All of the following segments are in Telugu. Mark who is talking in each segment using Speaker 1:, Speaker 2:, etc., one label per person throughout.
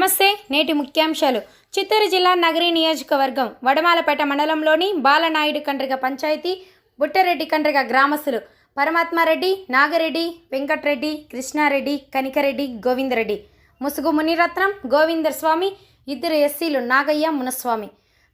Speaker 1: నమస్తే నేటి ముఖ్యాంశాలు. చిత్తూరు జిల్లా నగరి నియోజకవర్గం వడమాలపేట మండలంలోని బాలనాయుడు కండ్రిగ పంచాయతీ బుట్టరెడ్డి కండ్రిగ గ్రామస్తులు పరమాత్మారెడ్డి నాగరెడ్డి వెంకట్రెడ్డి కృష్ణారెడ్డి కనికరెడ్డి గోవిందరెడ్డి. ముసుగు మునిరత్నం గోవిందర్ స్వామి ఇద్దరు ఎస్సీలు నాగయ్య మునస్వామి.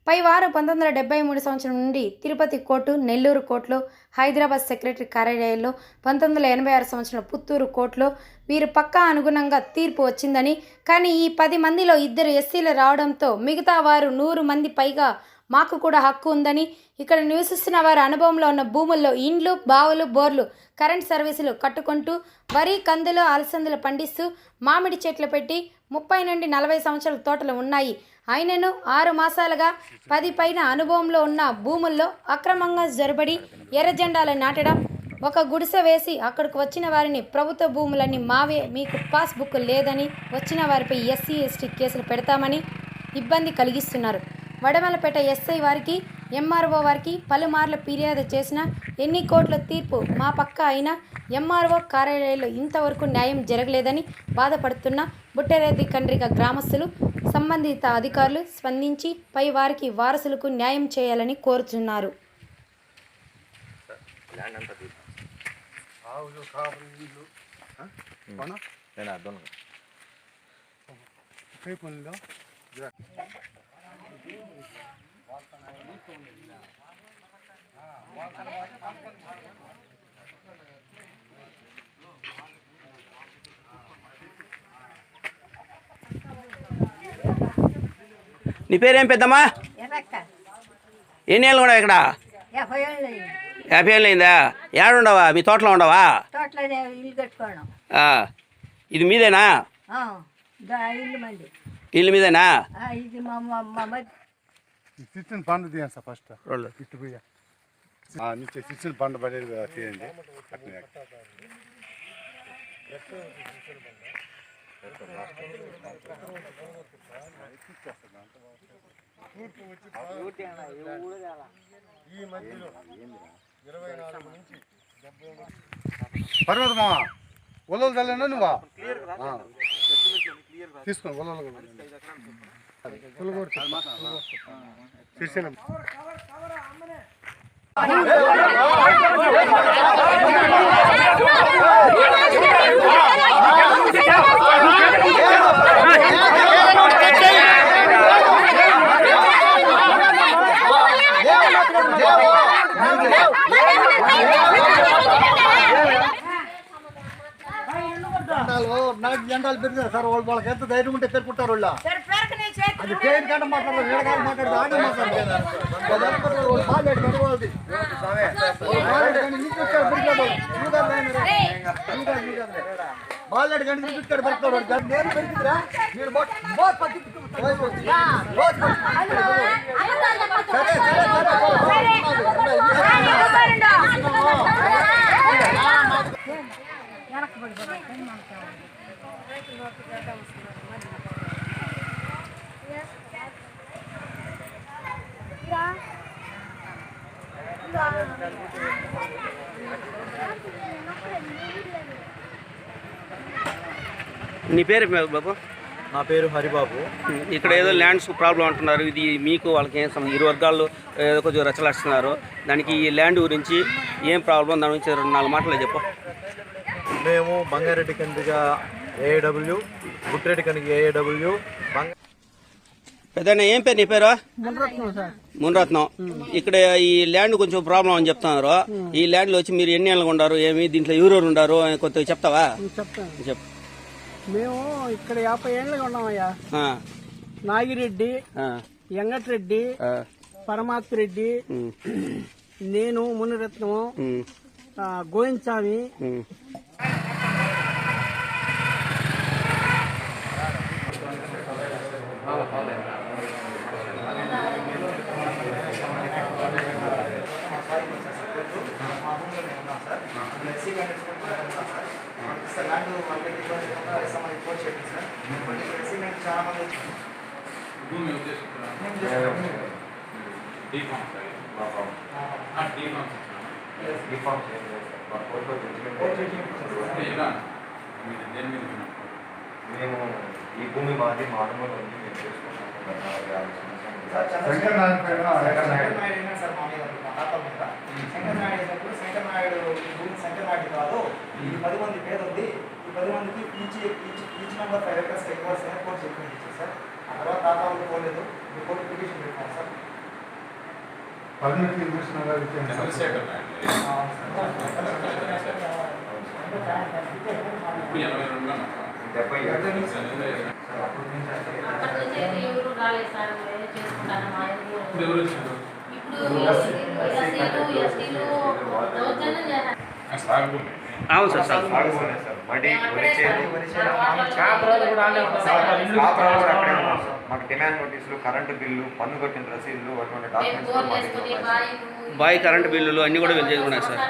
Speaker 1: పై వారు పంతొమ్మిది వందల డెబ్బై మూడు సంవత్సరం నుండి తిరుపతి కోర్టు నెల్లూరు కోర్టులో హైదరాబాద్ సెక్రటరీ కార్యాలయంలో పంతొమ్మిది వందల ఎనభై ఆరు సంవత్సరం పుత్తూరు కోర్టులో వీరు పక్కా అనుగుణంగా తీర్పు వచ్చిందని కానీ ఈ పది మందిలో ఇద్దరు ఎస్సీలు రావడంతో మిగతా వారు నూరు మంది పైగా మాకు కూడా హక్కు ఉందని ఇక్కడ నివసిస్తున్న వారి అనుభవంలో ఉన్న భూముల్లో ఇండ్లు బావులు బోర్లు కరెంట్ సర్వీసులు కట్టుకుంటూ వరి కందులు అలసందులు పండిస్తూ మామిడి చెట్లు పెట్టి ముప్పై నుండి నలభై సంవత్సరాల తోటలు ఉన్నాయి. అయినను ఆరు మాసాలుగా పది పైన అనుభవంలో ఉన్న భూముల్లో అక్రమంగా జరబడి ఎర్రజెండాలు నాటడం ఒక గుడిసె వేసి అక్కడికి వచ్చిన వారిని ప్రభుత్వ భూములన్నీ మావే మీకు పాస్బుక్ లేదని వచ్చిన వారిపై ఎస్సీ ఎస్టీ కేసులు పెడతామని ఇబ్బంది కలిగిస్తున్నారు. వడమలపేట ఎస్ఐ వారికి ఎంఆర్ఓ వారికి పలుమార్లు ఫిర్యాదు చేసిన ఎన్ని కోట్ల తీర్పు మా పక్క అయినా ఎంఆర్ఓ కార్యాలయంలో ఇంతవరకు న్యాయం జరగలేదని బాధపడుతున్న బుట్టరెడ్డి కండ్రిక గ్రామస్తులు సంబంధిత అధికారులు స్పందించి పై వారికి వారసులకు న్యాయం చేయాలని కోరుతున్నారు.
Speaker 2: ఆవులు
Speaker 3: నీ పేరేం పెద్దమ్మా? ఎన్ని ఏళ్ళు కూడా ఇక్కడ?
Speaker 4: యాభై ఏళ్ళు అయింది.
Speaker 3: అయిందా? ఏడుండవా? మీ తోటలో ఉండవా? ఇది మీదేనా?
Speaker 4: ఇల్లు మంది
Speaker 3: ఇల్లు మీదేనా?
Speaker 4: ఆ, ఇది మా
Speaker 2: పండు తీయండి సార్ ఫస్ట్.
Speaker 3: రోడ్లు.
Speaker 2: ఇటు పోయా. నుంచి సిచ్చిన పండు పడేది తీయండి. అట్నే పర్వతమా? ఒలలు నువ్వా? ఆ. తీసుకో
Speaker 5: నాకు జెండాలు పెరిగారు సార్ వాళ్ళు వాళ్ళకి ఎంత ధైర్యం ఉంటే పెరుకుంటారు వాళ్ళు అది ట్రైన్ కంటే మాట్లాడదు నీడకాలు మాట్లాడదు ఆడే మాట్లాడదు బాగాలేదు కనుగోలది బాగాలేడు కానీ ఇక్కడ పెడతాడు నేను పెరిగిరా మీరు బోట్ బోట్ పట్టి బోట్ సరే సరే
Speaker 3: నీ పేరు బాబు?
Speaker 6: నా పేరు హరిబాబు.
Speaker 3: ఇక్కడ ఏదో ల్యాండ్స్ ప్రాబ్లం అంటున్నారు. ఇది మీకు వాళ్ళకి ఏం ఇరు వర్గాలు ఏదో కొంచెం రచ్చలాస్తున్నారు దానికి ఈ ల్యాండ్ గురించి ఏం ప్రాబ్లం? దాని గురించి రెండు నాలుగు మాటలు చెప్పు.
Speaker 6: మేము బంగారెడ్డి కందిగా ఏఏడబ్ల్యూ బుట్టిరెడ్డి కందిగా ఏఏడబ్ల్యూ బంగ
Speaker 3: పెద్ద ఏం పేరు నీ పేరు? మునరత్నం ఇక్కడ ఈ ల్యాండ్ కొంచెం ప్రాబ్లం అని చెప్తున్నారు. ఈ ల్యాండ్లో వచ్చి మీరు ఎన్ని ఏళ్ళు ఉండారు? ఏమి? దీంట్లో ఎవరెవరు ఉండారు? అని కొద్దిగా చెప్తావా?
Speaker 7: మేము ఇక్కడ యాభై ఏళ్ళగా ఉన్నామయ్యా.
Speaker 3: కొంచెం
Speaker 7: సపోర్ట్
Speaker 3: మా
Speaker 7: భూమిలో
Speaker 3: మేము
Speaker 7: ఉన్నాం సార్
Speaker 3: ఎస్సీ
Speaker 7: క్యాండిడేట్స్ కూడా
Speaker 3: ఉన్నాం
Speaker 7: సార్ సార్
Speaker 3: ల్యాండ్
Speaker 6: మార్కెట్ సమాజ్ రిపోర్ట్ చేయండి సార్ కొన్ని ఎస్సీ మేము చాలా మంది భూమి మేము
Speaker 8: ఈ భూమి మాది మానవులు ఉంది మేము చేసుకున్నాం
Speaker 6: శంకర్ నాయుడు.
Speaker 9: శంకర్ నాయుడు అయినా సార్ మా మీద మా తాత మీద శంకర్ నాయుడు శంకర్ నాయుడు భూమి శంకర్ నాయుడు కాదు ఈ పది మంది పేద ఉంది ఈ పది మందికి each each each number five acres court చెప్పింది ఇచ్చారు సార్ ఆ తర్వాత తాత వాళ్ళు పోలేదు కోర్టు పిటిషన్ పెట్టాను సార్
Speaker 8: పర్మిట్ చూసిన ఇచ్చాను
Speaker 6: డెబ్బై ఏడు. సార్, అప్పటి నుంచి
Speaker 10: సార్ చేసుకుంటాను మా ఇప్పుడు ఎస్సీలు ఎస్టీలు దౌర్జన్యం చేశారు
Speaker 3: అవును సార్ సార్.
Speaker 6: మాకు డిమాండ్ నోటీసులు కరెంటు బిల్లు పన్ను కట్టిన రసీదులు అటువంటి డాక్యుమెంట్స్
Speaker 10: బావి
Speaker 3: కరెంటు బిల్లులు అన్నీ కూడా వీళ్ళు చేసుకున్నారు సార్.